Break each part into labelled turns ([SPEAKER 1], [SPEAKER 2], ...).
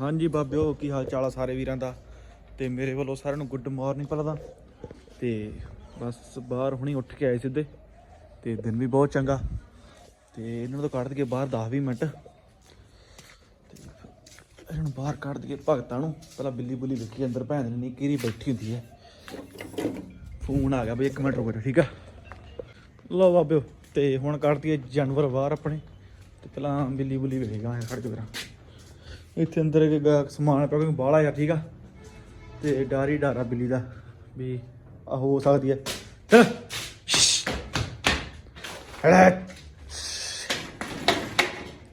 [SPEAKER 1] ਹਾਂਜੀ ਬਾਬਿਓ ਕੀ ਹਾਲ ਚਾਲ ਆ ਸਾਰੇ ਵੀਰਾਂ ਦਾ? ਤੇ ਮੇਰੇ ਵੱਲੋਂ ਸਾਰਿਆਂ ਨੂੰ ਗੁੱਡ ਮਾਰਨਿੰਗ ਪਹਿਲਾਂ ਤਾਂ ਤੇ ਬਸ ਬਾਹਰ ਹੁਣੀ ਉੱਠ ਕੇ ਆਏ ਸਿੱਧੇ ਤੇ ਦਿਨ ਵੀ ਬਹੁਤ ਚੰਗਾ। ਤੇ ਇਹਨਾਂ ਨੂੰ ਕੱਢ ਦਈਏ ਬਾਹਰ 10-20 ਮਿੰਟ। ਤੇ ਇਹਨਾਂ ਨੂੰ ਬਾਹਰ ਕੱਢ ਦਈਏ ਭਗਤਾਂ ਨੂੰ। ਪਹਿਲਾਂ ਬਿੱਲੀ ਬੁੱਲੀ ਵੇਖੀ ਅੰਦਰ ਭੈਣ ਨਹੀਂ ਕਿਹੜੀ ਬੈਠੀ ਹੁੰਦੀ ਹੈ। ਫੋਨ ਆ ਗਿਆ ਬਈ 1 ਮਿੰਟ ਰੁਕੋ ਜੀ, ਠੀਕ ਆ? ਲਓ ਬਾਬਿਓ ਤੇ ਹੁਣ ਕੱਢ ਦਈਏ ਜਾਨਵਰ ਬਾਹਰ ਆਪਣੇ। ਤੇ ਪਹਿਲਾਂ ਬਿੱਲੀ ਬੁੱਲੀ ਵੇਖਾਂਗੇ ਖੜ ਜੋ ਕਰਾਂ ਇੱਥੇ ਅੰਦਰ ਇੱਕ ਸਮਾਨ ਪਿਆ ਕਿਉਂਕਿ ਬਾਹਲਾ ਆ, ਠੀਕ ਆ? ਤੇ ਡਾਰੀ ਡਾਰਾ ਬਿੱਲੀ ਦਾ, ਵੀ ਆ ਹੋ ਸਕਦੀ ਹੈ। ਚੱਲ। ਹੜਾ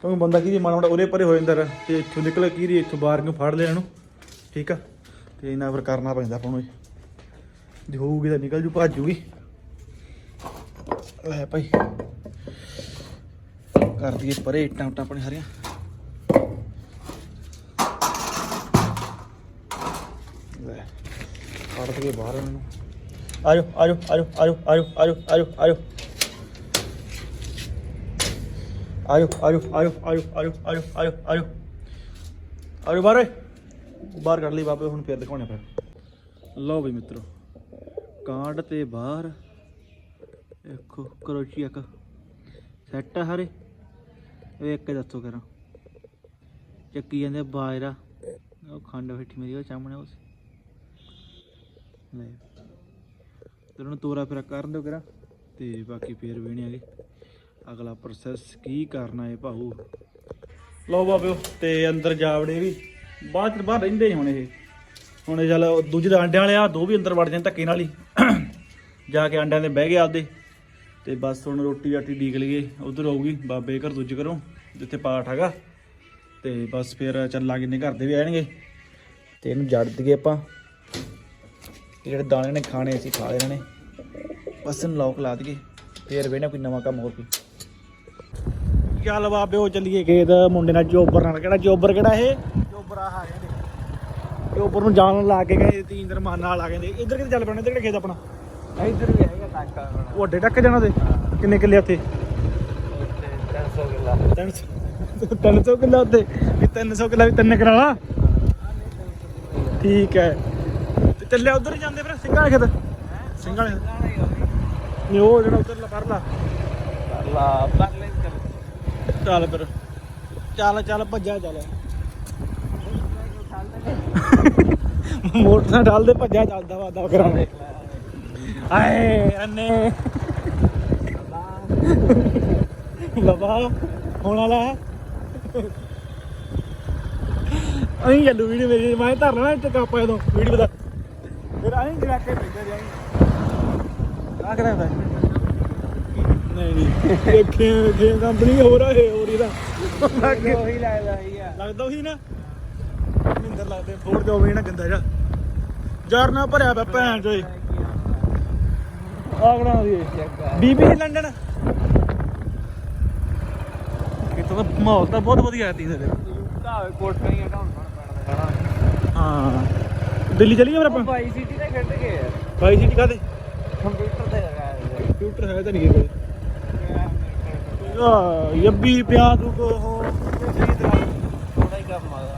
[SPEAKER 1] ਕਿਉਂਕਿ ਬੰਦਾ ਕੀ ਮਾੜਾ ਮੋਟਾ ਉਰੇ ਪਰੇ ਹੋ ਜਾਂਦਾ ਰ ਤੇ ਇੱਥੋਂ ਨਿਕਲ ਕੀ ਦੀ, ਇੱਥੋਂ ਬਾਹਰ ਨੂੰ ਫੜ ਲਿਆ ਇਹਨੂੰ, ਠੀਕ ਆ? ਤੇ ਇਹਨਾਂ ਫਿਰ ਕਰਨਾ ਪੈਂਦਾ ਆਪਾਂ ਨੂੰ ਜੇ ਹੋਊਗੀ ਤਾਂ ਨਿਕਲ ਜੂ, ਭੱਜ ਜੂਗੀ। ਲੈ ਭਾਈ। ਕਰ ਦਈਏ ਪਰੇ ਇੱਟਾਂ ਉੱਟਾਂ ਆਪਣੇ ਹਰੀਆਂ ਕੱਢ ਦਈਏ ਬਾਹਰ ਇਹਨਾਂ ਨੂੰ ਆਜੋ ਆਜੋ ਆਜੋ ਆਜੋ ਆਜੋ ਆਜੋ ਆਜੋ ਆਜੋ ਆਜੋ ਆਜੋ ਆਜੋ ਆਜੋ ਆਜੋ ਆਜੋ ਆਜੋ ਆਜੋ ਆਜੋ ਬਾਹਰ ਬਾਹਰ ਕੱਢ ਲਈ ਬਾਬੇ ਹੁਣ ਫੇਰ ਦਿਖਾਉਣੇ ਫਿਰ ਲਓ ਵੀ ਮਿੱਤਰੋ ਕਾਂਡ ਤੇ ਬਾਹਰ ਦੇਖੋ ਕਰੋ ਚੈੱਕ ਸੈੱਟ ਆ ਹਰੇ ਇਹ ਇੱਕ ਦੱਸੋ ਕਰਾਂ ਚੱਕੀ ਜਾਂਦੇ ਬਾਜਰਾ ਉਹ ਖੰਡ ਬੈਠੀ ਮੇਰੀ ਉਹ ਸਾਹਮਣੇ ਉਸ ਲੈ ਤੇ ਉਹਨੂੰ ਤੋਰਾ ਫੇਰਾ ਕਰਨ ਦਿਓ ਕਰਾਂ ਤੇ ਬਾਕੀ ਫੇਰ ਵੇਣਿਆਗੇ ਅਗਲਾ ਪ੍ਰੋਸੈਸ ਕੀ ਕਰਨਾ ਹੈ ਭਾਊ। ਲਓ ਬਾਬਿਓ, ਤੇ ਅੰਦਰ ਜਾਵੜੇ ਵੀ। ਬਾਅਦ ਚ ਬਾਹਰ ਰਹਿੰਦੇ ਹੀ ਹੁਣ ਇਹ। ਹੁਣ ਇਹ ਚੱਲ ਦੂਜੇ ਦੇ ਅੰਡਿਆਂ ਵਾਲੇ ਆ, ਦੋ ਵੀ ਅੰਦਰ ਵੜ ਜਾਣ ਧੱਕੇ ਨਾਲ ਹੀ। ਜਾ ਕੇ ਅੰਡਿਆਂ ਦੇ ਬਹਿ ਗਏ ਆਪਦੇ। ਤੇ ਬਸ ਹੁਣ ਰੋਟੀ ਰਾਟੀ ਡੀਕ ਲਈਏ। ਉਧਰ ਆਊਗੀ ਬਾਬੇ ਘਰ ਦੂਜੇ ਘਰੋਂ, ਜਿੱਥੇ ਪਾਠ ਹੈਗਾ। ਤੇ ਬਸ ਫਿਰ ਚੱਲਾਂਗੇ ਨੇ ਘਰ ਦੇ ਵੀ ਆਣਗੇ। ਤੇ ਇਹਨੂੰ ਜੜ ਦਈਏ ਆਪਾਂ। ਤੇ ਜਿਹੜੇ ਦਾਣੇ ਨੇ ਖਾਣੇ ਅਸੀਂ ਖਾ ਲੈਣੇ ਨੇ। ਬਸ ਲੋਕ ਲਾ ਦਈਏ ਫੇਰ ਵੇਣਾ ਕੋਈ ਨਵਾਂ ਕੰਮ ਹੋਰ ਕੋਈ। ਚੱਲ ਬਾਬੇ ਉਹ ਚੱਲੀਏ ਖੇਤ ਮੁੰਡੇ ਨਾਲ ਜੋਬਰ ਨਾਲ। ਕਿਹੜਾ ਜੋਬਰ ਕਿਹੜਾ ਇਹ? ਜੋਬਰ ਆ ਆ ਕਹਿੰਦੇ ਜੋਬਰ ਨੂੰ ਜਾਣ ਲਾ ਕੇ ਗਏ ਤੀਨ ਦਰ ਮਾਨ ਨਾਲ ਆ ਕਹਿੰਦੇ ਇੱਧਰ ਕਿਤੇ ਚੱਲ ਪੈਣਾ ਇੱਧਰ ਕਿਹੜਾ ਖੇਤ ਆਪਣਾ?
[SPEAKER 2] ਇੱਧਰ ਵੀ ਹੈਗਾ ਟਾਕਾ ਹੁਣ
[SPEAKER 1] ਵੱਡੇ ਟੱਕ ਜਾਣਾ ਤੇ? ਕਿੰਨੇ ਕਿੱਲੇ ਉੱਥੇ?
[SPEAKER 2] ਉੱਥੇ 300 ਕਿੱਲਾ।
[SPEAKER 1] 300 300 ਕਿੱਲਾ ਉੱਤੇ ਵੀ 300 ਕਿੱਲਾ ਵੀ ਤਿੰਨ ਕਰਾਲਾ? ਠੀਕ ਹੈ। ਚੱਲਿਆ ਉਧਰ ਹੀ ਜਾਂਦੇ ਫਿਰ ਸਿੰਘਾਂ ਵਾਲੇ ਖੇਤ। ਸਿੰਘਾਂ ਵਾਲੇ। ਨਹੀਂ, ਉਹ ਜਿਹੜਾ ਉਧਰਲਾ ਪਰਲਾ
[SPEAKER 2] ਲਾ, ਪਰਲੇ। ਚੱਲ
[SPEAKER 1] ਫਿਰ। ਚੱਲ ਚੱਲ, ਭੱਜਾ, ਚੱਲ। ਮੋਟਰ ਨਾਲ ਭੱਜਾ, ਚੱਲਦਾ ਵਾ ਦਾ ਕਰਾਂਗੇ ਆਏ ਅੰਨੇ ਲਵਾ, ਹੁਣ ਵਾਲਾ ਹੈ। ਅਹੀਂ ਚੱਲੂ ਵੀਡੀਓ ਮੇਰੀ ਮੈਂ ਧਰ ਲੈਣਾ ਇੱਥੇ ਜਦੋਂ, ਵੀਡੀਓ ਦਾ। ਫਿਰ ਅਹੀਂ ਜਰਾ ਕੇ ਭੇਜਿਆ ਜਾਈ ਆ ਕਰਾਂ ਨਹੀਂ ਨਹੀਂ। ਦੇਖੇ ਦੇਖੇ ਕੰਪਨੀ ਹੋ ਰਹਾ ਹੈ ਹੋਰ ਇਹਦਾ।
[SPEAKER 2] ਉਹੀ ਲੱਗਦਾ ਹੀ ਆ।
[SPEAKER 1] ਲੱਗਦਾ ਉਹੀ ਨਾ? ਮਹਿੰਦਰ ਲੱਗਦੇ ਫੋੜ ਕੇ ਹੋਵੇ ਨਾ ਗੰਦਾ ਜਾ ਜਰ ਨਾ ਭਰਿਆ ਪਿਆ ਭੈਣ ਚੋਏ ਆਗਣਾ ਦੀ ਬੀਬੀ ਲੰਡਨ? ਕਿਤੋਂ ਦਾ ਮਾਹੌਲ ਤਾਂ ਬਹੁਤ ਵਧੀਆ ਹੈ ਤੀਨ ਦੇ
[SPEAKER 2] ਤਾਂ ਕੋਠਾ ਹੀ ਹਟਾਉਣ ਪੈਣਾ।
[SPEAKER 1] ਹਾਂ। ਦਿੱਲੀ ਚਲੀਏ ਫਿਰ ਆਪਾਂ?
[SPEAKER 2] ਬਾਈ ਸਿਟੀ ਤੇ ਖੇਡ ਗਏ ਯਾਰ
[SPEAKER 1] ਬਾਈ ਸੀਟ ਕਾਦੇ
[SPEAKER 2] ਕੰਪਿਊਟਰ ਤੇ ਹੈਗਾ ਯਾਰ
[SPEAKER 1] ਕੰਪਿਊਟਰ ਹੈ ਤਾਂ ਨਹੀਂ ਕੋਲ ਆ ਯੱਬੀ ਪਿਆ ਤੂੰ ਕੋ ਹੋ। ਸਹੀ ਤਰ੍ਹਾਂ
[SPEAKER 2] ਥੋੜਾ ਹੀ ਕੰਮ ਆਦਾ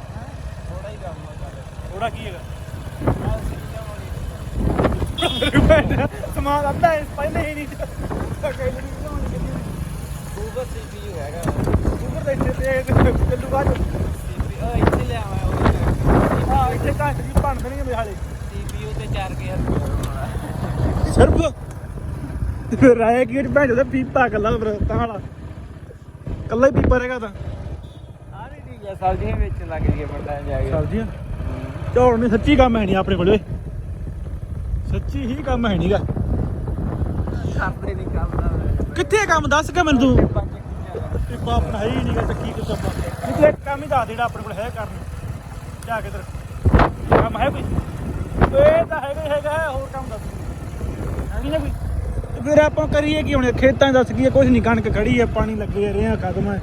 [SPEAKER 2] ਥੋੜਾ ਹੀ? ਕੰਮ ਆਦਾ
[SPEAKER 1] ਥੋੜਾ ਕੀ ਹੈਗਾ? ਸਮਾਨ ਅੱਧਾ ਹੈ ਪਹਿਲੇ ਹੀ ਨਹੀਂ।
[SPEAKER 2] ਗੂਗਲ ਸੀਪੀਯੂ ਹੈਗਾ।
[SPEAKER 1] ਉੱਪਰ ਦੇ ਇੱਥੇ ਤੇ ਚੱਲੂ ਬਾਅਦ
[SPEAKER 2] CPU ਉਹ ਇੱਥੇ ਲਿਆਵਾਂ ਉਹ
[SPEAKER 1] ਆ ਇੱਥੇ ਘੰਟ ਦੀ ਬਣ ਦੇਣੀ ਮੇਰੇ ਹਾਲੇ।
[SPEAKER 2] CPU ਤੇ 4000
[SPEAKER 1] ਸਿਰਫ ਫਿਰ ਆਇਆ ਕੀ ਉਹ ਭੈਣ ਦਾ ਪੀਪਾ ਕੱਲਾ ਫਿਰ ਤਾਂ ਵਾਲਾ। ਕੱਲਾ ਹੀ ਪੀਪਾ ਰਹੇਗਾ ਤਾਂ।
[SPEAKER 2] ਆ ਨਹੀਂ ਠੀਕ ਆ ਸਬਜ਼ੀਆਂ ਵੇਚਣ ਲੱਗ ਜੀਏ ਬੰਦਾ ਜਾ ਕੇ।
[SPEAKER 1] ਸਬਜ਼ੀਆਂ? ਝੋਲ ਨਹੀਂ ਸੱਚੀ ਕੰਮ ਹੈ ਨਹੀਂ ਆਪਣੇ ਕੋਲੇ। ਸੱਚੀ ਹੀ ਕੰਮ ਹੈ ਨਹੀਂਗਾ।
[SPEAKER 2] ਕਰਦੇ ਨਹੀਂ ਕੰਮ ਦਾ।
[SPEAKER 1] ਕਿੱਥੇ ਕੰਮ? ਦੱਸ ਕੇ ਮੈਨੂੰ ਤੂੰ।
[SPEAKER 2] ਪੰਜ ਕਿੱਲੇ
[SPEAKER 1] ਪੀਪਾ ਆਪਣਾ ਹੈ ਹੀ ਨਹੀਂਗਾ ਚੱਕੀ ਕੁਛ ਆਪਾਂ। ਨਹੀਂ ਤੂੰ ਇੱਕ ਕੰਮ ਹੀ ਦੱਸ ਦੇਣਾ ਆਪਣੇ ਕੋਲ ਹੈ ਕਰਨ। ਜਾ ਕੇ ਤੇਰਾ ਕੰਮ ਹੈ ਕੋਈ ਇਹ ਤਾਂ ਹੈਗਾ ਹੀ ਹੈਗਾ ਹੋਰ ਕੰਮ ਦੱਸ। ਹੈ ਨਹੀਂ ਨਾ ਕੋਈ ਤੇ ਫਿਰ ਆਪਾਂ ਕਰੀਏ ਕੀ ਹੁਣ? ਖੇਤਾਂ ਦੱਸ ਕੀ ਹੈ, ਕੁਛ ਨਹੀਂ ਕਣਕ ਖੜੀ ਹੈ ਪਾਣੀ ਲੱਗੇ ਰਹੇ ਆ ਖਤਮ ਹੈ।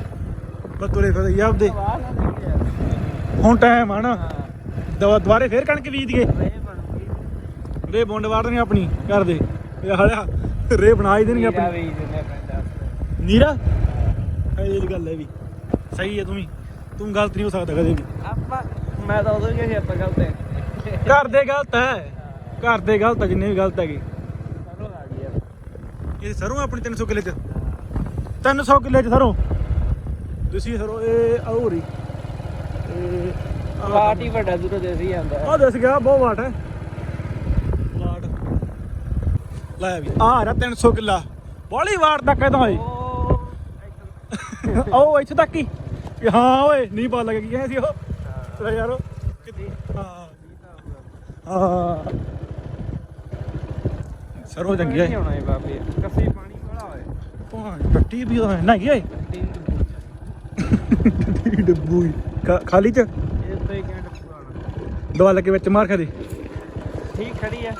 [SPEAKER 1] ਬਸ ਤੁਰੇ ਫਿਰਦੇ ਆਪਦੇ।
[SPEAKER 2] ਵਾਹ ਨਾ ਯਾਰ
[SPEAKER 1] ਹੁਣ ਟਾਈਮ ਆ ਨਾ। ਦਵਾ ਦੁਬਾਰੇ ਫੇਰ ਕਣਕ ਬੀਜ ਗਏ
[SPEAKER 2] ਰੇ
[SPEAKER 1] ਬੁੰਡ ਵਾੜਨੇ ਆਪਣੀ ਘਰ ਦੇ। ਹਾਲਿਆ ਰੇ ਬਣਾ ਹੀ ਦੇਣਗੇ ਆਪਣੀ। ਨੀਰਾ? ਇਹ ਗੱਲ ਹੈ ਵੀ ਸਹੀ ਹੈ ਤੂੰ ਵੀ। ਤੂੰ ਗਲਤ ਨਹੀਂ ਹੋ ਸਕਦਾ ਕਦੇ ਵੀ।
[SPEAKER 2] ਆਪਾਂ ਮੈਂ ਤਾਂ ਉਦੋਂ ਹੀ ਕਿ ਆਪਾਂ ਗਲਤ ਹੈ।
[SPEAKER 1] ਘਰ ਦੇ ਗਲਤ ਹੈ। ਘਰ ਦੇ ਗਲਤ ਹੈ ਜਿੰਨੇ ਵੀ ਗਲਤ ਹੈਗੇ। ਇਹ ਸਰੋਂ ਆਪਣੀ 300 ਕਿੱਲੇ ਚ? 300 ਕਿੱਲੇ ਚ ਸਰੋਂ। ਤੁਸੀਂ ਸਰੋਂ ਇਹ ਆਉਰੀ ਇਹ
[SPEAKER 2] ਵਾਟ ਹੀ ਵੱਡਾ ਦੂਰੋਂ ਦੇਸੀ ਜਾਂਦਾ
[SPEAKER 1] ਆ ਦੱਸ ਗਿਆ ਬਹੁਤ ਵਾਟ ਹੈ। ਵਾਟ ਲੈ ਵੀ। ਆ ਰਿਹਾ 300 ਕਿੱਲਾ। ਬੋਲੀ ਵਾਟ ਤੱਕ ਓਏ
[SPEAKER 2] ਉਹ
[SPEAKER 1] ਉਹ ਇੱਥੇ ਤੱਕ ਹੀ। ਹਾਂ ਓਏ ਨਹੀਂ ਪਤਾ ਲੱਗਾ ਕੀ ਕਹਿੰਦੇ ਸੀ ਉਹ। ਚਲੋ ਯਾਰੋ। ਕਿੱਥੇ ਹਾਂ ਹਾਂ। ਸਰੋਂ ਚੰਗੀ ਹੈ
[SPEAKER 2] ਹੈ ਬਾਬੇ ਕੱਸੀ ਪਾਣੀ ਵਾਲਾ ਹੋਏ।
[SPEAKER 1] ਪਾਣੀ ਟੱਟੀ ਵੀ ਹੋਏ ਨਾ ਗਏ ਡੱਬੂ ਹੀ। ਖਾ- ਖਾਲੀ ਚ?
[SPEAKER 2] ਇਹ ਤੋਂ ਘੰਟ ਪੁਰਾਣਾ।
[SPEAKER 1] ਦਵਾ ਲੱਗੇ ਵਿੱਚ ਮਾਰ ਖਾ ਦੇ।
[SPEAKER 2] ਠੀਕ ਖੜੀ ਆ।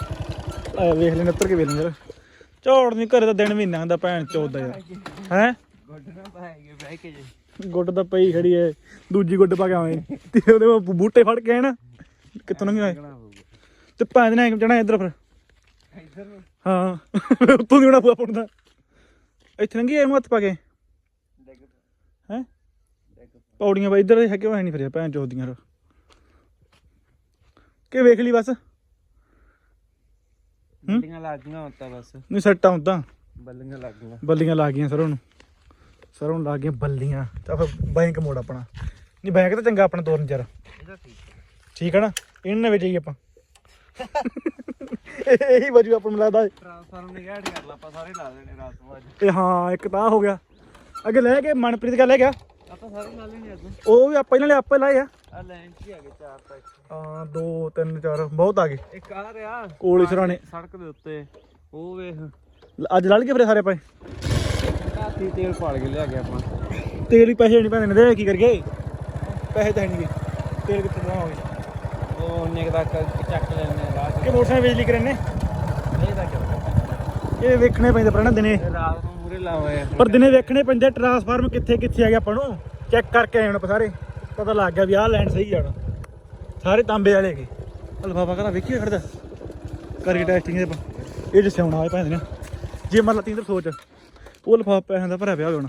[SPEAKER 1] ਆ ਵੇਖ ਲੈਣ ਉੱਤਰ ਕੇ ਵੇਖ ਲੈਣ ਯਾਰ ਝੋੜ ਨਹੀਂ ਘਰੇ ਤਾਂ ਦਿਨ ਮਹੀਨਾ ਹੁੰਦਾ ਭੈਣ ਚੋਦ ਦਾ ਯਾਰ। ਹੈ?
[SPEAKER 2] ਗੁੱਡ ਨਾ ਪਾਏਗੇ ਬਹਿ ਕੇ ਜੀ।
[SPEAKER 1] ਗੁੱਡ ਤਾਂ ਪਈ ਖੜੀ ਐ। ਦੂਜੀ ਗੁੱਡ ਪਾ ਕੇ ਆਵੇਂ। ਤੇ ਉਹਦੇ ਬੂਟੇ ਫੜ ਕੇ ਨਾ। ਕਿੱਥੋਂ ਲੰਘੇ ਆਏ? ਤੇ ਭੈਣ ਨੇ ਚਣਾ ਇੱਧਰ ਫਿਰ।
[SPEAKER 2] ਇੱਧਰ
[SPEAKER 1] ਹਾਂ। ਉੱਤੋਂ ਦੀ ਹੋਣਾ ਪੂਆ ਪੁੱਟਦਾ। ਇੱਥੇ ਲੰਘੀ ਇਹਨੂੰ ਹੱਥ ਪਾ ਕੇ? ਹੈ? ਪੌੜੀਆਂ ਬਈ ਇੱਧਰ ਹੈ ਕਿਉਂ ਹੈ ਨਹੀਂ ਫਿਰਿਆ ਭੈਣ ਚੋਦੀਆਂ ਰ ਕਿ ਵੇਖ ਲਈ ਬਸ?
[SPEAKER 2] ਬੱਲੀਆਂ ਲੱਗ ਗਈਆਂ ਹੁਣ ਤਾਂ ਬਸ।
[SPEAKER 1] ਨਹੀਂ ਸੱਟਾ ਹੁੰਦਾ
[SPEAKER 2] ਬੱਲੀਆਂ ਲੱਗ ਗਈਆਂ।
[SPEAKER 1] ਬੱਲੀਆਂ ਲੱਗ ਗਈਆਂ ਸਰੋਂ ਨੂੰ। ਸਰੋਂ ਲੱਗ ਗਈਆਂ ਬੱਲੀਆਂ। ਤਾਂ ਫਿਰ ਬੈਂਕ ਮੋੜ ਆਪਣਾ। ਨਹੀਂ ਬੈਂਕ ਤਾਂ ਚੰਗਾ ਆਪਣਾ ਤੋਰਨ ਚਿਰ।
[SPEAKER 2] ਇਹਦਾ ਠੀਕ ਹੈ।
[SPEAKER 1] ਠੀਕ ਹੈ ਨਾ? ਇਹਨਾਂ ਵਿੱਚ ਹੀ ਆਪਾਂ। ਇਹੀ ਵਜੂ ਆਪਾਂ ਨੂੰ ਲੱਗਦਾ
[SPEAKER 2] ਟ੍ਰਾਂਸਫਾਰਮ ਨਿਗਾੜ ਕਰ ਲਾ ਆਪਾਂ ਸਾਰੇ ਲਾ ਦੇਣੇ ਰਾਤ ਨੂੰ ਅੱਜ।
[SPEAKER 1] ਇਹ ਹਾਂ ਇੱਕ ਤਾਂ ਆਹ ਹੋ ਗਿਆ। ਅੱਗੇ ਲੈ ਕੇ ਮਨਪ੍ਰੀਤ ਕਾ ਲੈ ਗਿਆ।
[SPEAKER 2] ਆਪਾਂ ਸਾਰੇ ਲਾ ਲੈਣੇ ਅੱਜ।
[SPEAKER 1] ਉਹ ਵੀ ਆਪਾਂ ਇਹਨਾਂ ਲਈ ਆਪੇ ਲਾਏ ਆ।
[SPEAKER 2] ਆ 'ਚ ਹੀ ਆ ਗਏ ਚਾਰ ਤਾਂ ਇੱਥੇ।
[SPEAKER 1] ਹਾਂ 2 3 4 ਬਹੁਤ ਆ ਗਏ।
[SPEAKER 2] ਇੱਕ ਆ ਰਿਹਾ।
[SPEAKER 1] ਕੋਲ ਸਰਾਣੇ।
[SPEAKER 2] ਸੜਕ ਦੇ ਉੱਤੇ ਉਹ ਵੇਖ।
[SPEAKER 1] ਅੱਜ ਲੜ ਗਏ ਫਿਰ ਸਾਰੇ ਪਏ
[SPEAKER 2] ਕਾਫੀ ਤੇਲ ਫਾੜ ਕੇ ਲਿਆ ਗਿਆ ਆਪਾਂ।
[SPEAKER 1] ਤੇਲ ਵੀ ਪੈਸੇ ਨਹੀਂ ਪੈਣੇ ਨੇ ਦੇ ਕੀ ਕਰੀਏ। ਪੈਸੇ ਤਾਂ ਹੈ ਨਹੀਂਗੇ ਤੇਲ ਕਿੱਥੇ
[SPEAKER 2] ਉਹ ਉਹਨੇ ਤੱਕ ਚੱਕ ਲੈਣੇ ਰਾਤ
[SPEAKER 1] ਕਿ ਮੋਟਰਸਾਈਕਲ ਬਿਜਲੀ ਕਰਨੇ
[SPEAKER 2] ਇਹ ਤਾਂ ਕਿਉਂ?
[SPEAKER 1] ਇਹ ਵੇਖਣੇ ਪੈਂਦੇ ਪਰ ਨਾ ਦਿਨੇ
[SPEAKER 2] ਰਾਤ ਨੂੰ ਮੂਰੇ ਲਾਵੇ ਆ
[SPEAKER 1] ਪਰ ਦਿਨੇ ਵੇਖਣੇ ਪੈਂਦੇ ਟਰਾਂਸਫਾਰਮ ਕਿੱਥੇ ਕਿੱਥੇ ਆ ਗਿਆ ਆਪਾਂ ਨੂੰ। ਚੈੱਕ ਕਰਕੇ ਆਏ ਹੁਣ ਸਾਰੇ। ਪਤਾ ਲੱਗ ਗਿਆ ਵੀ ਆਹ ਲਾਈਨ ਸਹੀ ਜਾਣਾ ਸਾਰੇ ਤਾਂਬੇ ਵਾਲੇ ਹੈਗੇ। ਲਫਾਫਾ ਕਹਿੰਦਾ ਵੇਖੀ ਖੜਦਾ? ਕਰਕੇ ਟੈਸਟਿੰਗ ਦੇ ਆਪਾਂ। ਇਹ ਜਿ ਸਿਆਉਣਾ ਆਏ ਪੈਂਦੇ ਨੇ। ਜੇ ਮੰਨ ਲਾ ਤੀ ਸੋਚ। ਉਹ ਲਫਾਫਾ ਪੈਸਿਆਂ ਦਾ ਭਰਿਆ ਪਿਆ ਹੋਣਾ।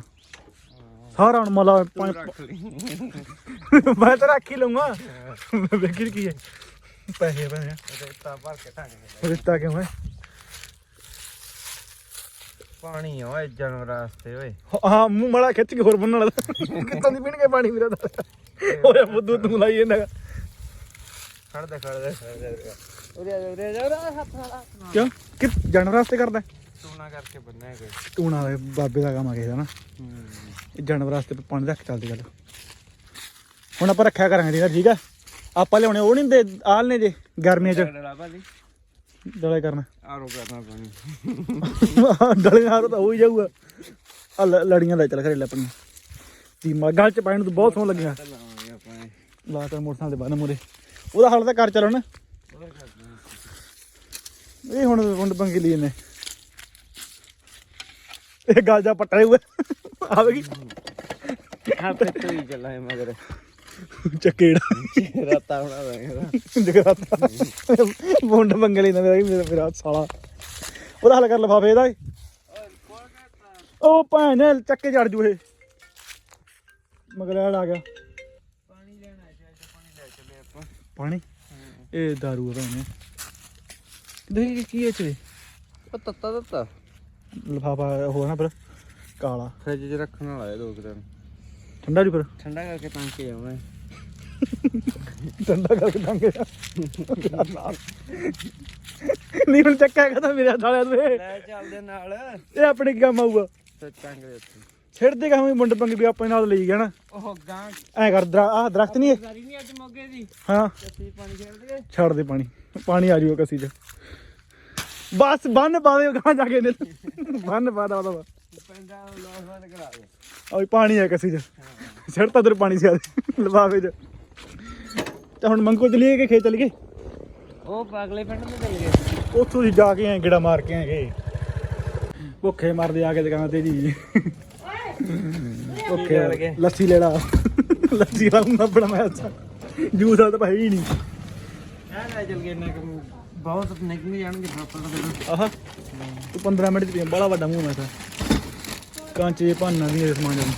[SPEAKER 1] ਸਾਰਾ ਹੁਣ ਮਲਾ ਪੰਜ ਮੈਂ ਤਾਂ ਰੱਖ ਹੀ ਲਊਂਗਾ। ਵੇਖੀ ਕੀ ਹੈ। ਪੈਸੇ ਪੈਸੇ।
[SPEAKER 2] ਰੇਤਾ ਭਰ ਕੇ ਟੰਗ
[SPEAKER 1] ਰਿਸ਼ਤਾ ਕਿਉਂ ਹੈ?
[SPEAKER 2] ਪਾਣੀ ਓਏ ਜਾਨਵਰ ਵਾਸਤੇ ਓਏ।
[SPEAKER 1] ਹਾਂ ਮੂੰਹ ਮੜਾ ਖਿੱਚ ਕੇ ਹੋਰ ਬੰਨਣ ਵਾਲਾ। ਕਿੱਥੋਂ ਦੀ ਪੀਣਗੇ ਪਾਣੀ ਵੀਰਾ ਦਾ ਓਏ ਬੁੱਧੂ ਤੂੰ ਲਾਈ ਇਹਨਾਂ
[SPEAKER 2] ਖੜ ਦੇ ਖੜ ਦੇ ਉਰੇ ਆ ਜਾ, ਉਰੇ ਆ ਜਾ, ਹੱਥ ਨਾਲ
[SPEAKER 1] ਕਿਉਂ? ਕਿ ਜਾਨਵਰ ਵਾਸਤੇ ਕਰਦਾ
[SPEAKER 2] ਟੂਣਾ ਕਰਕੇ ਬੰਨਿਆ
[SPEAKER 1] ਟੂਣਾ ਦੇ ਬਾਬੇ ਦਾ ਕੰਮ ਆ ਗਿਆ ਨਾ। ਇਹ ਜਾਨਵਰ ਵਾਸਤੇ ਪਾਣੀ ਰੱਖ ਚੱਲਦੀ ਗੱਲ। ਹੁਣ ਆਪਾਂ ਰੱਖਿਆ ਕਰਾਂਗੇ ਆ ਠੀਕ ਆ? ਆਪਾਂ ਲਿਆਉਣੇ ਉਹ ਨਹੀਂ ਦੇ ਆਲ ਨੇ ਜੇ ਗਰਮੀਆਂ ਚ। ਡਲੇ ਕਰਨਾ।
[SPEAKER 2] ਆਰੋ ਕਰਨਾ ਪਾਣੀ।
[SPEAKER 1] ਡਲੇ ਨਾਲ ਤਾਂ ਹੋ ਹੀ ਜਾਊਗਾ। ਆ ਲੜੀਆਂ ਲੈ ਚੱਲ ਘਰੇ ਲੈ ਆਪਣੀ ਟੀਮਾਂ ਗੱਲ ਚ ਪਾਣੀ ਨੂੰ ਬਹੁਤ ਸੋਹਣ ਲੱਗੀਆਂ। ਲਾ ਕੇ ਮੋਟਰਸਾਈਕਲ ਦੇ ਬਾਹਰ ਮੂਰੇ ਉਹਦਾ ਹਾਲ ਤਾਂ ਕਰ ਚੱਲੋ ਨਾ
[SPEAKER 2] ਉਹਦਾ ਕਰਦੇ ਹਾਂ।
[SPEAKER 1] ਇਹ ਹੁਣ ਵੰਡ ਪੰਗੀ ਲਈ ਨੇ ਇਹ ਗੱਲ ਜਾ ਪੱਟੇ ਹੋਏ। ਆਵੇਗੀ?
[SPEAKER 2] ਹਾਂ ਫਿਰ ਤੂੰ ਹੀ ਚੱਲਾ ਮਗਰ।
[SPEAKER 1] ਚੱਕੇੜਾ
[SPEAKER 2] ਰਾਤਾ ਬਣਾ ਦਾਂਗੇ
[SPEAKER 1] ਜਗਰਾਤਾ ਵੰਡ ਪੰਗਲੀ ਨਾ ਮੇਰਾ ਮੇਰਾ ਮੇਰਾ ਸਾਲਾ। ਉਹਦਾ ਹੱਲ ਕਰ ਲਫਾਫੇ ਇਹਦਾ ਉਹ ਭੈਣ ਨੇ ਚੱਕੇ ਜੜ ਜੂ ਇਹ। ਮਗਰ ਆ ਗਿਆ।
[SPEAKER 2] ਪਾਣੀ। ਲੈਣ ਅੱਜ ਪਾਣੀ ਲੈ ਚੱਲੇ ਆਪਾਂ
[SPEAKER 1] ਪਾਣੀ ਇਹ ਦਾਰੂ ਆ ਭੈਣ ਦੇਖ ਕੀ ਹੈ ਚ
[SPEAKER 2] ਉਹ ਤੱਤਾ ਤੱਤਾ।
[SPEAKER 1] ਲਫਾਫਾ ਹੋ ਨਾ ਪਰ ਕਾਲਾ।
[SPEAKER 2] ਫ੍ਰਿਜ 'ਚ ਰੱਖਣ ਵਾਲਾ ਇਹ ਦੋ ਕੁ ਦਿਨ।
[SPEAKER 1] ਠੰਡਾ ਜੂ ਪਰ
[SPEAKER 2] ਠੰਡਾ ਕਰਕੇ ਤਾਂ ਕੇ ਆਵਾਂ
[SPEAKER 1] ਠੰਡਾ ਕਰਕੇ ਟੰਗੇ ਨਹੀਂ ਹੁਣ ਚੱਕਿਆ ਕਹਦਾ ਮੇਰੇ ਸਾਲਿਆਂ ਦੇ
[SPEAKER 2] ਲੈ ਚੱਲਦੇ ਨਾਲ।
[SPEAKER 1] ਇਹ ਆਪਣੇ ਕੀ ਕੰਮ ਆਊਗਾ?
[SPEAKER 2] ਤੇ ਟੰਗ ਦੇ ਉੱਤੇ
[SPEAKER 1] ਛਿੜ ਦੇ ਕੰਮ ਮੁੰਡ ਪੰਗੀ ਵੀ ਆਪਣੇ ਨਾਲ ਲਈ ਗਿਆ ਨਾ।
[SPEAKER 2] ਉਹ ਗਾਂ।
[SPEAKER 1] ਐ ਕਰ ਦਰਾ ਆਹ ਦਰਖਤ ਨਹੀਂ ਇਹ?
[SPEAKER 2] ਸਾਰੀ ਨਹੀਂ ਅੱਜ ਮੋਗੇ ਦੀ।
[SPEAKER 1] ਹਾਂ।
[SPEAKER 2] ਪਾਣੀ
[SPEAKER 1] ਛੱਡ ਦੇ ਪਾਣੀ। ਪਾਣੀ ਆ ਜੂਗਾ ਕਸੀ ਚ। ਬਸ ਬੰਨ ਪਾ ਦੇ ਗਾਂ ਜਾ ਕੇ ਨੇ ਬੰਨ ਪਾ ਦਾ ਉਹਦਾ।
[SPEAKER 2] ਪੈਂਦਾ ਲੋਸ ਬੰਦ ਕਰਾ ਦੇ
[SPEAKER 1] ਓਏ ਪਾਣੀ ਆ ਕਸੀ ਚ। ਛੜ ਤਾਂ ਦਰ ਪਾਣੀ ਸੀ ਆ ਲਫਾਫੇ ਚ। ਤੇ ਹੁਣ ਮੰਗੋ ਚਲੀਏ ਕਿ ਖੇਤ ਚਲੀਏ?
[SPEAKER 2] ਉਹ ਪਾਗਲੇ ਪਿੰਡ ਨੂੰ ਚਲ ਗਏ
[SPEAKER 1] ਉੱਥੋਂ ਦੀ ਜਾ ਕੇ ਐ ਗੇੜਾ ਮਾਰ ਕੇ ਆਏਗੇ ਭੁੱਖੇ ਮਰਦੇ ਆ ਕੇ ਦੁਕਾਨ ਤੇ ਜੀ। ਭੁੱਖੇ? ਲੱਸੀ ਲੈਣਾ ਲੱਸੀ ਲਾਉਂਗਾ ਬੜਾ ਮੈਂ ਅੱਛਾ। ਜੂਸ ਆ ਤਾਂ ਭਾਈ ਨਹੀਂ।
[SPEAKER 2] ਆ ਲੈ ਚੱਲ ਗਏ ਨਾ ਬਹੁਤ ਨਿਕਲ ਜਾਣਗੇ ਫਾਪੜ ਦਾ ਫਿਰ।
[SPEAKER 1] ਆਹ। ਤੂੰ 15 ਮਿੰਟ ਚ ਪੀਂ ਬੜਾ ਵੱਡਾ ਮੂੰਹ ਮੈਂ ਤਾਂ। ਕਾਂਚੇ ਭਾਨਾ ਇਹ ਸਮਾਨ ਜਨ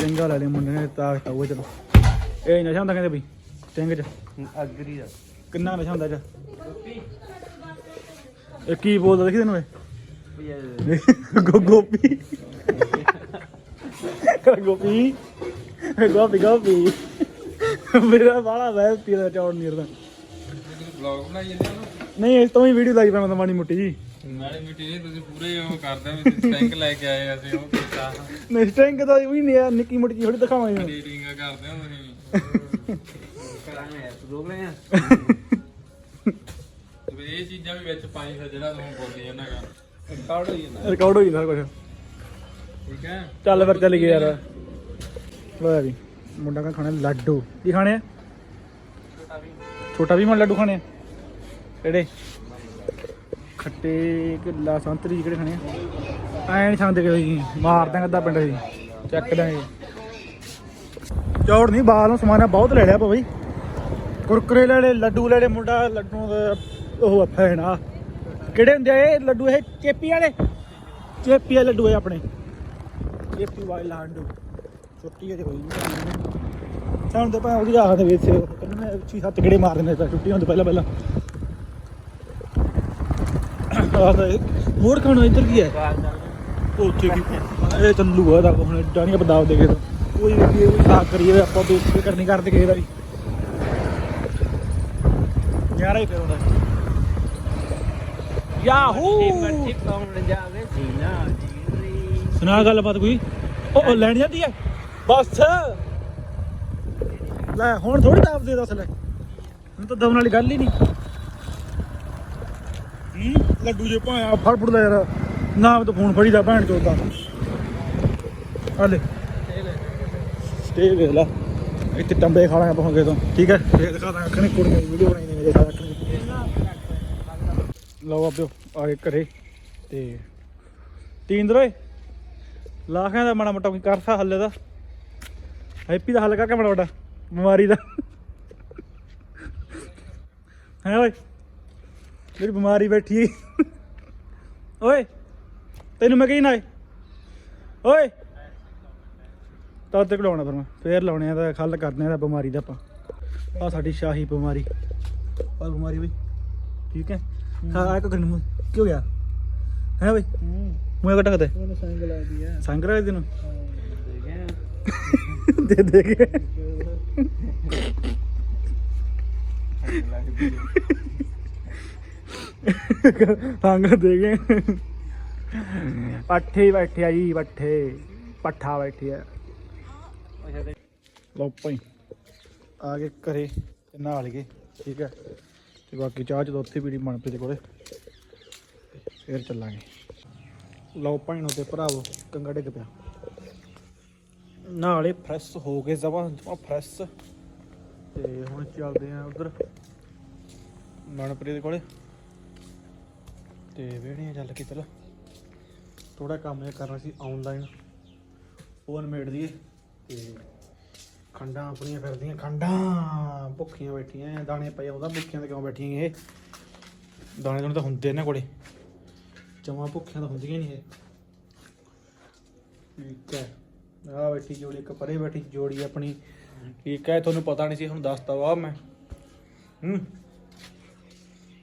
[SPEAKER 1] ਚੰਗਾ ਲੈ ਲਿਆ ਮੁੰਡੇ ਨੇ ਤਾਕਤ ਆਊਗਾ ਚਲੋ। ਇਹ ਨਸ਼ਾ ਹੁੰਦਾ ਕਹਿੰਦੇ ਬਈ ਚੰਗ ਚ।
[SPEAKER 2] ਅਗਰੀ ਦਾ।
[SPEAKER 1] ਕਿੰਨਾ ਨਸ਼ਾ ਹੁੰਦਾ ਇਹ ਚ ਇਹ ਕੀ ਬੋਲਦਾ ਦੇਖੀ ਤੈਨੂੰ ਇਹ? ਗੋ ਗੋਪੀ। ਗੋਪੀ। ਗੋਪੀ ਗੋਪੀ ਮੇਰਾ ਬਾਲਾ ਵੈਸ ਤੇਰਾ ਚੌੜ ਨਹੀਂ ਰਦਾ
[SPEAKER 3] ਵਲੌਗ ਬਣਾਈ ਜਾਂਦੇ ਹੋ
[SPEAKER 1] ਨਹੀਂ ਇਸ ਤੋਂ ਹੀ ਵੀਡੀਓ ਲਾਈ ਪਾ ਮੈਂ ਮਾੜੀ ਮੁੱਟੀ। ਜੀ
[SPEAKER 3] ਨਾਲੇ ਮਿੱਟੀ ਨਹੀਂ ਤੁਸੀਂ ਪੂਰੇ ਉਹ ਕਰਦੇ ਹੋ ਵੀ ਟੈਂਕ ਲੈ ਕੇ ਆਏ ਅਸੀਂ ਉਹ ਕੀਤਾ।
[SPEAKER 1] ਨਹੀਂ ਸਟੈਂਕ ਤਾਂ ਵੀ ਨਹੀਂ ਆ ਨਿੱਕੀ ਮੁੱਟੀ ਥੋੜੀ ਦਿਖਾਵਾਂਗੇ।
[SPEAKER 3] ਡੀਲਿੰਗ ਕਰਦੇ ਹੋ ਤੁਸੀਂ।
[SPEAKER 2] ਕਰਾਂਗੇ ਯਾਰ ਰੋਕ
[SPEAKER 3] ਵੀ ਇਹ ਚੀਜ਼ਾਂ ਵੀ ਵਿੱਚ ਪਾਈ ਫਿਰ ਜਿਹੜਾ ਤੁਹਾਨੂੰ ਬੋਲੀ ਜਾਂਦਾ ਗਾ
[SPEAKER 2] ਰਿਕਾਰਡ ਹੋਈ ਜਾਂਦਾ
[SPEAKER 1] ਰਿਕਾਰਡ ਹੋ ਜਾਂਦਾ ਕੁਝ
[SPEAKER 3] ਠੀਕ ਹੈ।
[SPEAKER 1] ਚੱਲ ਫਿਰ ਚੱਲ ਗਏ ਯਾਰ। ਲੈ ਵੀ। ਮੁੰਡਾ ਕਹਿੰਦਾ ਖਾਣਾ ਲੱਡੂ। ਕੀ ਖਾਣੇ ਆ? ਛੋਟਾ ਵੀ ਮਨ ਲੱਡੂ ਖਾਣੇ ਆ? ਕਿਹੜੇ? ਖੱਟੇ ਕਿੱਲਾ ਸੰਤਰੀ, ਕਿਹੜੇ ਖਾਣੇ ਆ? ਐ ਨਹੀਂ ਖਾਂਦੇ ਕੋਈ ਮਾਰ ਦਾਂਗੇ ਅੱਧਾ ਪਿੰਡ ਸੀ ਚੱਕ ਦਾਂਗੇ ਚੌੜ ਨਹੀਂ ਬਾਲ ਨੂੰ ਸਮਾਨਾ ਬਹੁਤ ਲੈ ਲਿਆ ਪਾ ਕੁਰਕਰੇ ਲੈ ਲਏ, ਲੱਡੂ ਲੈ ਲਏ, ਮੁੰਡਾ ਲੱਡੂ ਦਾ ਉਹ ਫੈਣਾ ਕਿਹੜੇ ਹੁੰਦੇ ਆ ਇਹ ਲੱਡੂ, ਇਹ ਚੇਪੀ ਵਾਲੇ? ਚੇਪੀ ਵਾਲੇ ਲੱਡੂ ਇਹ ਆਪਣੇ। ਚੇਪੀ ਵਾਲੇ ਲੱਡੂ। ਛੁੱਟੀ ਇਹਦੇ ਹੋਈ ਨਹੀਂ ਸਾਨੂੰ ਤਾਂ ਭਾਵੇਂ ਉਹਦੀ ਆਖਦੇ ਵੇਚ ਕਹਿੰਦੇ ਮੈਂ ਛੇ ਸੱਤ ਗੇੜੇ ਮਾਰ ਦਿੰਦੇ ਤਾਂ ਛੁੱਟੀ ਹੁੰਦੀ ਪਹਿਲਾਂ ਪਹਿਲਾਂ। ਆਹਦਾ ਮੋੜ ਖਾਣਾ ਇੱਧਰ ਕੀ ਹੈ? ਉਹ ਉੱਥੇ ਕੀ ਇਹ ਚੱਲੂਗਾ ਦਾ ਹੁਣ ਜਾਨੀਆਂ ਬਦਾਵ ਦੇ ਕੇ ਤਾਂ। ਕੋਈ ਵੀ ਕੋਈ ਸਾਖ ਕਰੀਏ ਆਪਾਂ ਦੋਸਤ ਵੀ ਕਰਨੀ ਕਰਦੇ ਕਿਸੇ ਦਾ ਵੀ। ਯਾਰਾ ਹੀ ਫਿਰ ਹੁੰਦਾ ਯਾਹੂ!
[SPEAKER 2] ਮਰਜ਼ੀ ਪਾਉਣ ਜਾਵੇ ਸੀਨਾ ਜੀਰੀ।
[SPEAKER 1] ਸੁਣਾ ਗੱਲਬਾਤ ਕੋਈ? ਉਹ ਉਹ ਲੈਣ ਜਾਂਦੀ ਹੈ? ਬਸ। ਲੈ ਹੁਣ ਥੋੜੀ ਦਾਬ ਦੇ ਦੱਸ ਲੈ। ਹੁਣ ਤਾਂ ਦਵਨ ਵਾਲੀ ਗੱਲ ਹੀ ਨਹੀਂ। ਹੂੰ ਲੱਡੂ ਜੇ ਭਾਇਆ ਫੜ ਫੜ ਲੈ ਯਾਰ। ਨਾਮ ਤਾਂ ਫੋਨ ਫੜੀਦਾ ਭੈਣ ਚੋਦਾ ਆ ਲੈ। ਸਟੇ ਵੇਖ ਲਾ। ਇੱਥੇ ਟੰਬੇ ਖਾ ਲਾਂਗੇ ਪਹੁੰਚੇ ਤੋਂ। ਠੀਕ ਹੈ? ਫੇਰ ਦਿਖਾ ਦਾਂਗੇ ਅੱਖਣੇ ਕੁੜੀਆਂ ਦੀ ਵੀਡੀਓ ਬਣਾਈ ਨੇ ਦੇਖਾ ਅੱਖਣੇ ਲਓ ਆਪਿਓ ਆ ਗਏ ਘਰੇ। ਤੇ ਤੀਂਦਰੋਏ ਲਾਖਾਂ ਦਾ ਮਾੜਾ ਮੋਟਾ ਕੋਈ ਕਰਸਾ ਹੱਲੇ ਦਾ ਹੈਪੀ ਦਾ ਹੱਲ ਕਰਕੇ ਮਾੜਾ ਮੋਟਾ ਬਿਮਾਰੀ ਦਾ। ਹੈ ਓਏ? ਮੇਰੀ ਬਿਮਾਰੀ ਬੈਠੀ ਹੈ। ਓਏ ਤੈਨੂੰ ਮੈਂ ਕਹੀ ਨਾ ਓਏ। ਤਾਂ ਤੇ ਲਾਉਣਾ ਫਿਰ ਮੈਂ ਫੇਰ ਲਾਉਣੇ ਆ ਤਾਂ ਹੱਲ ਕਰਦੇ ਆ ਬਿਮਾਰੀ ਦਾ ਆਪਾਂ। ਆ ਸਾਡੀ ਸ਼ਾਹੀ ਬਿਮਾਰੀ। ਆ ਬਿਮਾਰੀ ਬਈ ਠੀਕ ਹੈ? ਹਾਂ ਆ ਕੋ ਕਰਨ ਕੀ ਹੋ ਗਿਆ? ਹੈ ਬਈ? ਮੂੰਹ ਤੇ
[SPEAKER 2] ਉਹਨੇ ਸੰਗ ਲਾ ਦਿਆ
[SPEAKER 1] ਸੰਗ ਰਹੇ ਦਿਨ
[SPEAKER 2] ਦੇਖਿਆ।
[SPEAKER 1] ਦੇ ਦੇ ਕੇ। ਸੰਗ ਦੇ ਗਏ ਪੱਠੇ ਬੈਠੇ ਆ ਜੀ, ਪੱਠੇ। ਪੱਠਾ ਬੈਠੇ ਆ। ਲਓ ਭਾਈ, ਆ ਗਏ ਘਰੇ ਤੇ ਨਹਾ ਲਈਏ ਠੀਕ ਹੈ ਤੇ ਬਾਕੀ ਚਾਹ ਚ ਉੱਥੇ ਪੀੜੀ ਮਨਪ੍ਰੀਤ ਕੋਲੇ। ਫੇਰ ਚੱਲਾਂਗੇ। ਲਓ ਭੈਣੋ ਤੇ ਭਰਾਵੋ ਕੰਗਾ ਡਿੱਗ ਪਿਆ। ਨਾਲੇ ਫਰੈਸ਼ ਹੋ ਗਏ ਜਮਾ ਜਮਾ ਫਰੈਸ਼ ਤੇ ਹੁਣ ਚੱਲਦੇ ਆ ਉਧਰ। ਮਨਪ੍ਰੀਤ ਕੋਲੇ। ਤੇ ਵੇਹਣੇ ਚੱਲ ਕੇ ਚਲੋ ਥੋੜਾ ਕੰਮ ਜਿਹਾ ਕਰਨਾ ਸੀ ਆਨਲਾਈਨ ਉਹ ਅਨਮੇਡ ਦੀਏ। ਤੇ ਖੰਡਾਂ ਆਪਣੀਆਂ ਫਿਰਦੀਆਂ। ਖੰਡਾਂ! ਭੁੱਖੀਆਂ ਬੈਠੀਆਂ ਦਾਣੇ ਪਏ ਉਹਦਾ ਭੁੱਖੀਆਂ ਤੇ ਕਿਉਂ ਬੈਠੀਆਂ ਇਹ? ਦਾਣੇ ਦੋਣੇ ਤਾਂ ਹੁੰਦੇ ਇਹਨਾਂ ਕੋਲੇ। ਜਮਾ ਭੁੱਖੀਆਂ ਤਾਂ ਹੁੰਦੀਆਂ ਨਹੀਂ ਇਹ। ਠੀਕ ਹੈ। ਆ ਬੈਠੀ ਜੋੜੀ ਇੱਕ ਪਰੇ ਬੈਠੀ ਜੋੜੀ ਆਪਣੀ। ਠੀਕ ਹੈ ਤੁਹਾਨੂੰ ਪਤਾ ਨਹੀਂ ਸੀ ਹੁਣ ਦੱਸਤਾ ਵਾ ਮੈਂ। ਹੂੰ।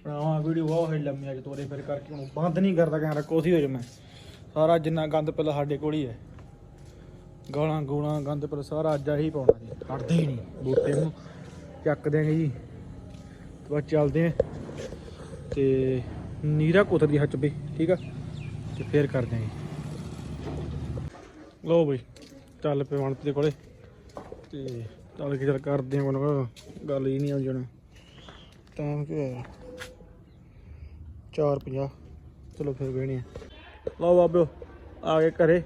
[SPEAKER 1] ਬਣਾਵਾਂ ਵੀਡੀਓ ਉਹ ਹੈ ਲੰਮੀ ਅੱਜ ਤੋਰੇ ਫਿਰ ਕਰਕੇ ਹੁਣ ਬੰਦ ਨਹੀਂ ਕਰਦਾ ਕੈਮਰਾ ਕੋਸੀ ਹੋ ਜਾ ਮੈਂ। ਸਾਰਾ ਜਿੰਨਾ ਗੰਦ ਪਹਿਲਾਂ ਸਾਡੇ ਕੋਲ ਹੀ ਹੈ। ਗਾਲਾਂ ਗੂਲਾਂ ਗੰਦ ਪਹਿਲਾਂ ਸਾਰਾ ਅੱਜ ਆਹੀ ਪਾਉਣਾ ਜੀ। ਹਟਦੇ ਹੀ ਨਹੀਂ ਬੂਟੇ ਨੂੰ ਚੱਕ ਦਿਆਂਗੇ ਜੀ। ਤੇ ਬਸ ਚੱਲਦੇ ਆ ਤੇ ਨੀਰਾ ਕੁਤਰ ਦੀ ਹੱਚ ਬਈ ਠੀਕ ਆ? ਤੇ ਫੇਰ ਕਰਦੇ ਆਂ ਲੋ ਬਈ। ਚੱਲ ਪਏ ਮਨਪ੍ਰੀਤ ਦੇ ਕੋਲੇ। ਤੇ ਚੱਲ ਕੇ ਚੱਲ ਕਰਦੇ ਆਂ ਕੋਲ ਗੱਲ ਹੀ ਨਹੀਂ ਆ ਜਾਣਾ ਟਾਈਮ ਕੀ ਹੋਇਆ? 4:50 ਚਲੋ ਫਿਰ ਵੇਹਣੇ ਆ। ਲਓ ਬਾਬਿਓ, ਆ ਗਏ ਘਰੇ।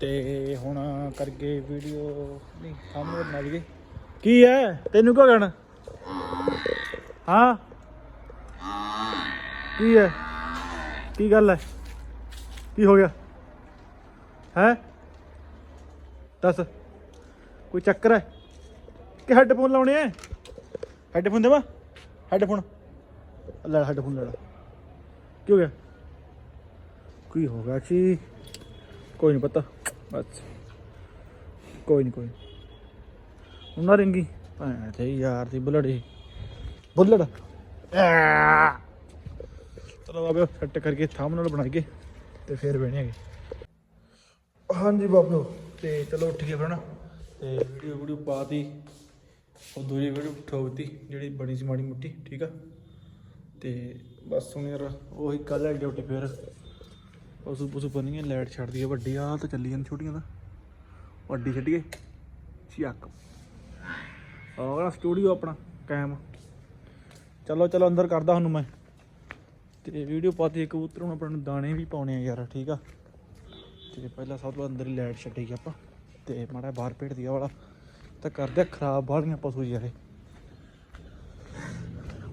[SPEAKER 1] ਤੇ ਹੁਣ ਕਰਕੇ ਵੀਡੀਓ ਨਹੀਂ ਸਾਹਮਣੇ ਬਣਾ ਲਈਏ ਕੀ ਹੈ? ਤੈਨੂੰ ਕਿਉਂ ਕਹਿਣਾ? ਹਾਂ? ਕੀ ਹੈ? ਕੀ ਗੱਲ ਹੈ? ਕੀ ਹੋ ਗਿਆ? ਹੈ? ਦੱਸ। ਕੋਈ ਚੱਕਰ ਹੈ? ਕਿ ਹੈੱਡਫੋਨ ਲਾਉਣੇ ਐ ਹੈੱਡਫੋਨ ਦੇਵਾ? ਹੈੱਡਫੋਨ। ਲੈ ਹੈੱਡਫੋਨ ਲੈ ਲੈ। ਕੀ ਹੋ ਗਿਆ? ਕੀ ਹੋ ਗਿਆ ਜੀ? ਕੋਈ ਨਹੀਂ ਪਤਾ। ਬਸ। ਕੋਈ ਨਹੀਂ ਕੋਈ। ਉਹਨਾਂ ਰਿੰਗੀ। ਭੈਣ ਤੇ ਯਾਰ ਦੀ ਬੁੱਲੜੀ। ਬੁੱਲੜ। ਐ। ਚਲੋ ਬਾਬੇ ਸੈੱਟ ਕਰਕੇ ਥੰਬਨੇਲ ਬਣਾਈਏ ਤੇ ਫਿਰ ਵੇਣੇ ਹੈਗੇ। ਹਾਂਜੀ ਬਾਬਿਓ। ਤੇ ਚਲੋ ਉੱਠ ਗਏ ਫਿਰ ਨਾ। ਤੇ ਵੀਡੀਓ ਵੀਡੀਓ ਪਾਤੀ, ਉਹ ਦੂਜੀ ਵੀਡੀਓ ਠੋਕਤੀ ਜਿਹੜੀ ਬਣੀ ਸੀ ਮਾੜੀ ਮੁੱਟੀ, ਠੀਕ ਆ? ਤੇ ਬਸ ਹੁਣ ਯਾਰ ਉਹੀ ਕੱਲ ਹੈ ਡਿਊਟੀ ਫਿਰ। ਪਸ਼ੂ ਪਸ਼ੂ ਨਹੀਂ ਲਾਈਟ ਛੱਡਦੀ ਹੈ ਵੱਡੀ ਆ, ਤਾਂ ਚੱਲੀ ਜਾਂਦੀ ਛੋਟੀਆਂ ਦਾ ਵੱਡੀ ਛੱਡੀਏ ਚੱਕ ਆਹ ਸਟੂਡੀਓ ਆਪਣਾ, ਕਾਇਮ। ਚਲੋ ਚਲੋ, ਅੰਦਰ ਕਰਦਾ ਹੁਣ ਮੈਂ। ਤੇ ਵੀਡੀਓ ਪਾਤੀ ਕਬੂਤਰ ਹੁਣ ਆਪਾਂ ਦਾਣੇ ਵੀ ਪਾਉਣੇ ਆ ਯਾਰ, ਠੀਕ ਆ? ਤੇ ਪਹਿਲਾਂ ਸਭ ਤੋਂ ਅੰਦਰ ਹੀ ਲਾਈਟ ਛੱਡੀ ਆਪਾਂ, ਤੇ ਮਾੜਾ ਬਾਹਰ ਭੇਟ ਦਿਆ ਵਾਲਾ। ਤਾਂ ਕਰਦੇ ਆ ਖਰਾਬ ਬਾਹਲੀਆਂ ਪਸ਼ੂ ਯਾਰੇ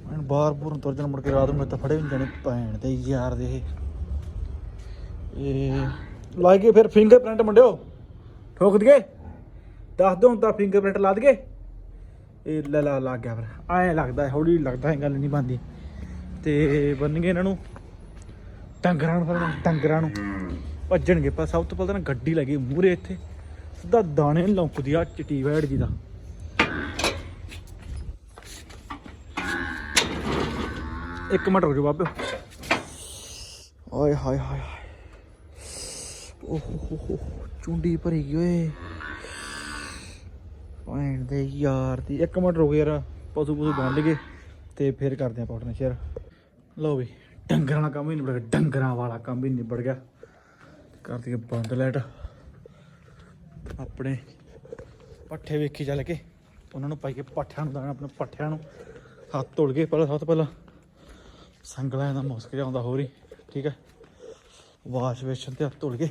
[SPEAKER 1] ਮੈਂ ਬਾਹਰ ਬੂਰ ਤੁਰ ਜਾਣ, ਮੁੜ ਕੇ ਰਾਤ ਨੂੰ ਤਾਂ ਫੜੇ ਵੀ ਜਾਣੇ ਭੈਣ ਦੇ ਯਾਰ ਦੇ ਇਹ। ਲਾ ਕੇ ਫਿਰ ਫਿੰਗਰਪ੍ਰਿੰਟ ਮੁੰਡਿਓ। ਠੋਕ ਦਈਏ। ਦੱਸ ਦੋ ਹੁਣ ਤਾਂ ਫਿੰਗਰਪ੍ਰਿੰਟ ਲਾ ਦਈਏ। ਇਹ ਲੈ ਲਾ, ਲੱਗ ਗਿਆ ਫਿਰ। ਐਂ ਲੱਗਦਾ, ਹੌਲੀ ਲੱਗਦਾ ਇਹ ਗੱਲ ਨਹੀਂ ਬੰਦੀ ਤੇ ਬੰਨਗੇ ਇਹਨਾਂ ਨੂੰ। ਟੰਗਰਾਂ ਨੂੰ ਫਿਰ ਟੰਗਰਾਂ ਨੂੰ। ਭੱਜਣਗੇ ਪਰ ਸਭ ਤੋਂ ਪਹਿਲਾਂ ਤਾਂ ਗੱਡੀ ਲੱਗੀ ਮੂਰੇ ਇੱਥੇ। ਸਿੱਧਾ ਦਾਣੇ ਲੌਂਕਦੀ ਆ ਚਿੱਟੀ ਵੈੜ ਜੀ ਦਾ। ਇੱਕ ਮਿੰਟ ਰੁਕ ਜਾਓ ਬਾਬੇ। ਓਏ ਹਾਏ ਹਾਏ ਹਾਏ। ਓਹ ਹੋ ਹੋ ਹੋ ਚੁੰਡੀ ਭਰੀ ਗਈ ਓਏ। ਭੈਣ ਦੇ ਯਾਰ ਦੀ। ਇੱਕ ਮਿੰਟ ਰੁਕ ਯਾਰ ਪਸ਼ੂ ਪਸ਼ੂ ਬੰਨ ਲਈਏ ਤੇ ਫਿਰ ਕਰਦੇ ਆਪਾਂ ਆਪਣਾ ਸ਼ੇਅਰ ਲਓ ਵੀ ਡੰਗਰਾਂ ਵਾਲਾ ਕੰਮ ਹੀ ਨਿਬੜ ਗਿਆ ਡੰਗਰਾਂ ਵਾਲਾ ਕੰਮ ਵੀ ਨਿਬੜ ਗਿਆ। ਕਰ ਦਈਏ ਬੰਦ ਲਾਈਟ। ਆਪਣੇ ਪੱਠੇ ਵੇਖੀ ਚੱਲ ਕੇ। ਉਹਨਾਂ ਨੂੰ ਪਾਈਏ ਪੱਠਿਆਂ ਨੂੰ ਦਾਣਾ, ਆਪਣੇ ਪੱਠਿਆਂ ਨੂੰ। ਹੱਥ ਧੁਲ ਗਏ ਪਹਿਲਾਂ, ਸਭ ਤੋਂ ਪਹਿਲਾਂ। ਸੰਗਲਾਂ ਦਾ ਮੁਸਕ ਜਾਂਦਾ ਹੋਰ ਹੀ, ਠੀਕ ਹੈ। ਵਾਸ਼ ਵੇਸ਼ਨ ਤੇ ਹੱਥ ਧੁਲ ਗਏ।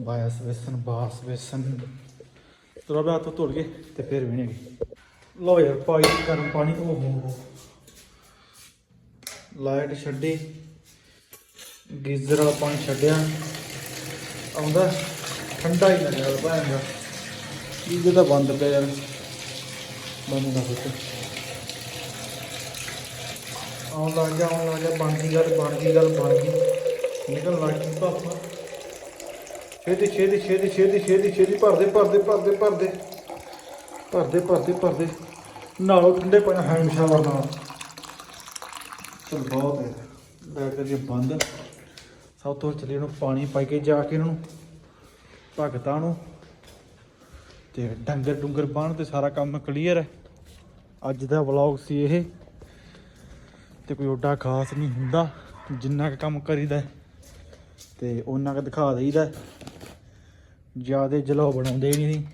[SPEAKER 1] ਬਾਇਸ ਵੇਸਨ ਬਾਸ ਵੇਸਨ ਤਰਾ ਹੱਥ ਧੁਲ ਗਏ ਤੇ ਫਿਰ ਵੀ ਨਹੀਂ ਲੋ ਯਾਰ, ਪਾਈ ਗਰਮ ਪਾਣੀ, ਉਹ ਹੋ। ਲਾਈਟ ਛੱਡੀ। ਗੀਜ਼ਰ ਵਾਲਾ ਪਾਣੀ ਛੱਡਿਆ। ਆਉਂਦਾ। ਠੰਡਾ ਹੀ ਲੱਗਿਆ ਭਾਂਗਾ ਇਹ ਤਾਂ ਬੰਦ ਪਿਆ ਯਾਰ। ਬੰਦ ਨਾ ਸੋਚ। ਆਉਣ ਲੱਗ ਗਿਆ, ਆਉਣ ਲੱਗ ਗਿਆ। ਬਣ ਗੱਲ ਬਣ ਗੱਲ, ਬਣ ਗਈ। ਨਿਕਲ ਲੱਗ ਗਈ ਪਾਪਾ ਛੇਤੀ ਛੇਤੀ ਛੇਤੀ ਛੇਤੀ ਛੇਤੀ ਛੇਤੀ। ਭਰਦੇ ਭਰਦੇ ਭਰਦੇ ਭਰਦੇ। ਭਰਦੇ ਭਰਦੇ ਭਰਦੇ। ਨਾਲੋਂ ਠੰਡੇ ਪਾਣੀ ਹੈਂਡ ਸ਼ਾਵਰ ਨਾਲ। ਚਲ ਬਹੁਤ ਹੈ। ਬੈਠ ਬੰਦ। ਸਭ ਤੋਂ ਚੱਲੇ ਉਹਨੂੰ ਪਾਣੀ ਪਾ ਕੇ ਜਾ ਕੇ ਇਹਨਾਂ ਨੂੰ ਭਗਤਾਂ ਨੂੰ ਤੇ ਡੰਗਰ ਡੁੰਗਰ ਬਾਣ ਤੇ ਸਾਰਾ ਕੰਮ ਕਲੀਅਰ ਹੈ। ਅੱਜ ਦਾ ਵਲੌਗ ਸੀ ਇਹ। ਤੇ ਕੋਈ ਓਡਾ ਖਾਸ ਨਹੀਂ ਹੁੰਦਾ, ਜਿੰਨਾ ਕੁ ਕੰਮ ਕਰੀਦਾ ਹੈ ਤੇ ਉਹਨਾਂ ਕੁ ਦਿਖਾ ਦੇਈਦਾ ਹੈ। ਜਿਆਦੇ ਜਲੋ ਬਣਾਉਂਦੇ ਹੀ ਨਹੀਂ,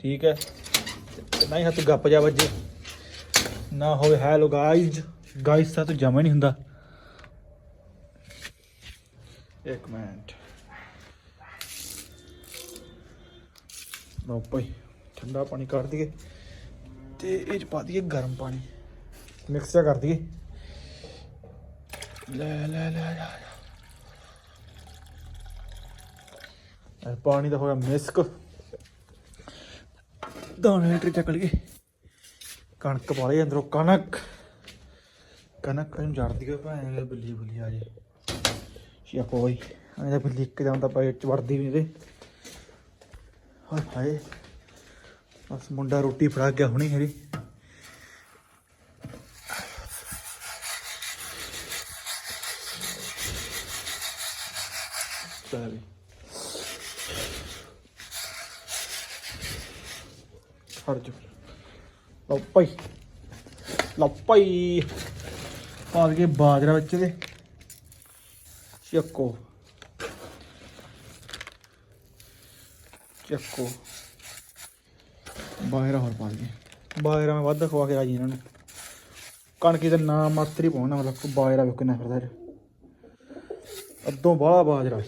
[SPEAKER 1] ਠੀਕ ਹੈ। ਨਾ ਹੀ ਹੱਥ ਗੱਪ ਜਾ ਵੱਜੇ, ਨਾ ਹੋਵੇ ਹੈਲੋ ਗਾਇਜ਼ ਗਾਇਜ਼ ਤਾਂ ਤੂੰ ਜਮਾ ਨਹੀਂ ਹੁੰਦਾ। ਇੱਕ ਮਿੰਟ। ਲਓ ਭਾਈ, ਠੰਡਾ ਪਾਣੀ ਕੱਢ ਦਈਏ ਤੇ ਇਹ ਚ ਪਾ ਦਈਏ ਗਰਮ ਪਾਣੀ। ਮਿਕਸ ਕਰ ਦਈਏ। ਲੈ ਲੈ ਲੈ ਲੈ ਪਾਣੀ ਦਾ ਹੋਇਆ ਮਿਸਕ। ਦਾਣੇ ਟਰੀ ਚੱਕ ਲਈਏ। ਕਣਕ ਪਾ ਲਈ ਅੰਦਰੋਂ, ਕਣਕ। ਕਣਕ ਨੂੰ ਜੜ ਦਈਏ ਭਾਵੇਂ ਬਿੱਲੀ ਬੁੱਲੀ ਆ ਜੇ। Siapoy. Ang ina pelikada ਹੁੰਦਾ ਪਾ ਚਵੜਦੀ ਵੀ ਇਹਦੇ ਹਾਏ ਹਾਏ ਬਸ ਮੁੰਡਾ ਰੋਟੀ ਫੜਾ ਗਿਆ ਹੁਣੇ ਹਰੇ ਸਾਰੀ ਫੜ ਜੋ ਲੱਪਈ ਲੱਪਈ ਪਾ ਕੇ ਬਾਜਰਾ ਵਿੱਚ ਦੇ ਚੱਕੋ ਚੱਕੋ ਬਾਹਰਾ ਹੋਰ ਪਾ ਦਈਏ ਬਾਹਰਾ ਮੈਂ ਵੱਧ ਖਵਾ ਕੇ ਰਾਜੀ ਇਹਨਾਂ ਨੂੰ। ਕਣਕੀ ਦਾ ਨਾਮ ਮਾਤਰ ਹੀ ਪਾਉਣਾ ਮਤਲਬ ਬਾਜਰਾ ਵੀ ਕਿੰਨਾ ਫਿਰਦਾ ਇਹ ਅੱਧੋਂ ਬਾਹਲਾ ਬਾਜਰਾ।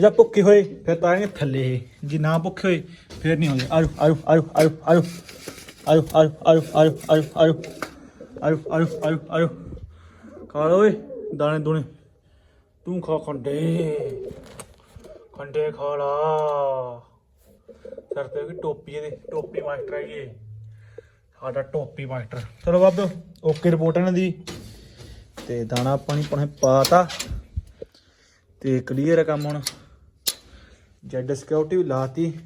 [SPEAKER 1] ਜਾਂ ਭੁੱਖੇ ਹੋਏ ਫਿਰ ਤਾਂ ਆਏਂਗੇ ਥੱਲੇ ਇਹ। ਜੇ ਨਾ ਭੁੱਖੇ ਹੋਏ ਫਿਰ ਨਹੀਂ ਹੋਏ ਆਜੋ ਆਜੋ ਆਜੋ ਆਜੋ ਆਜੋ। ਆਜੋ ਆਜੋ ਆਜੋ ਆਜੋ ਆਜੋ ਆਜੋ। ਆਜੋ ਆਜੋ ਆਜੋ ਆਜੋ। ਖਾ ਲਓ ਓਏ। ਦਾਣੇ ਦੋਣੇ। ਤੂੰ ਖਾ ਖੰਡੇ। ਖੰਡੇ ਖਾ ਲਾ। ਸਰ ਤੇ ਟੋਪੀ ਇਹਦੇ। ਟੋਪੀ ਮਾਸਟਰ ਹੈ ਜੀ ਸਾਡਾ ਟੋਪੀ ਮਾਸਟਰ। ਚਲੋ ਬਾਬੇ ਓਕੇ ਰਿਪੋਰਟ ਇਹਨਾਂ ਦੀ। ਤੇ ਦਾਣਾ ਪਾਣੀ ਪਣੇ ਪਾਤਾ। ਤੇ ਕਲੀਅਰ ਹੈ ਕੰਮ ਹੁਣ। ਜੈਡ ਸਿਕਿਉਰਿਟੀ ਵੀ ਲਾਤੀ।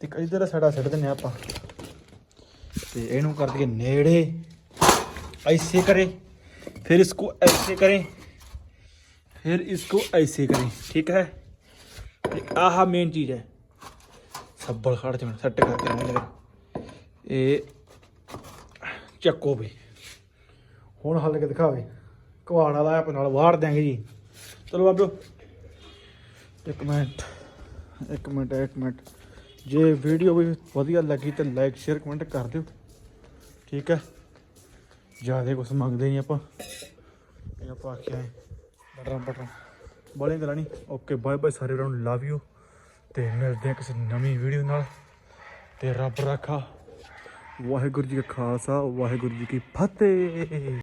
[SPEAKER 1] ਤੇ ਇਧਰ ਸਾਡਾ ਸਿੱਟ ਦਿੰਨੇ ਆਪਾਂ। ਤੇ ਇਹਨੂੰ ਕਰ ਨੇੜੇ। ਐਸੇ ਕਰੇ। फिर इसको ऐसे करें फिर इसको ऐसे करें ठीक है ਤੇ ਆਹ ਮੇਨ ਚੀਜ਼ ਹੈ ਸੱਬਲ ਖੜ ਜਾਣ ਸੈੱਟ ਕਰਕੇ ਆਉਂਦੇ ਇਹ ਚੱਕੋ ਵੀ ਹੁਣ ਹੱਲ ਕੇ ਦਿਖਾਵੇ ਕਵਾੜ ਵਾਲਾ ਆਪ ਨਾਲ ਵਾੜ ਦਿਆਂਗੇ ਜੀ ਚਲੋ ਬਾਬਿਓ ਇੱਕ ਮਿੰਟ ਇੱਕ ਮਿੰਟ ਇੱਕ ਮਿੰਟ ਜੇ ਵੀਡੀਓ ਵੀ ਵਧੀਆ ਲੱਗੀ ਤਾਂ ਲਾਈਕ ਸ਼ੇਅਰ ਕਮੈਂਟ ਕਰ ਦਿਓ ਠੀਕ ਹੈ ਜਿਆਦਾ ਕੁਝ ਮੰਗਦੇ ਨਹੀਂ ਆਪਾਂ ਇਹ ਆਪਾਂ ਆਖਿਆ ਬਟਰਾਂ ਬਟਰਾਂ ਬੋਲੇ ਗੱਲਾਂ ਨਹੀਂ ਓਕੇ ਬਾਏ ਬਾਏ ਸਾਰੇ ਨੂੰ ਲਵ ਯੂ ਤੇ ਮਿਲਦੇ ਹਾਂ ਕਿਸੇ ਨਵੀਂ ਵੀਡੀਓ ਨਾਲ। ਤੇ ਰੱਬ ਰਾਖਾ। ਵਾਹਿਗੁਰੂ ਜੀ ਕਾ ਖਾਲਸਾ ਵਾਹਿਗੁਰੂ ਜੀ ਕੀ ਫਤਿਹ।